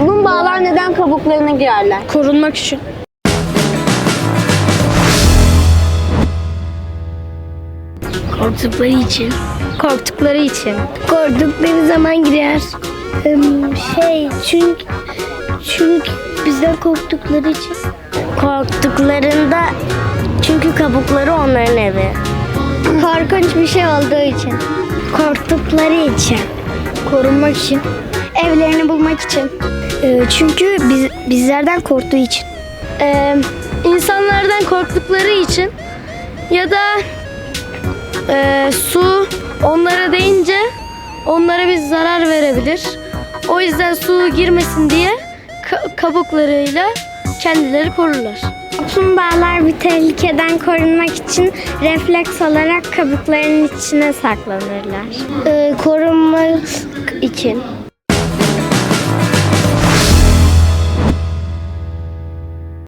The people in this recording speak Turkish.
Kaplumbağalar neden kabuklarına girerler? Korunmak için. Korktukları için. Korktukları için. Korktukları zaman girer. Şey çünkü çünkü bizden korktukları için. Korktuklarında çünkü kabukları onların evi. Korkunç bir şey olduğu için. Korktukları için. Korunmak için. Evlerini bulmak için. Ee, çünkü biz, bizlerden korktuğu için. Ee, insanlardan korktukları için ya da e, su onlara değince onlara bir zarar verebilir. O yüzden su girmesin diye ka- kabuklarıyla kendileri korurlar. Kaplumbağalar bir tehlikeden korunmak için refleks olarak kabuklarının içine saklanırlar. Ee, korunmak için.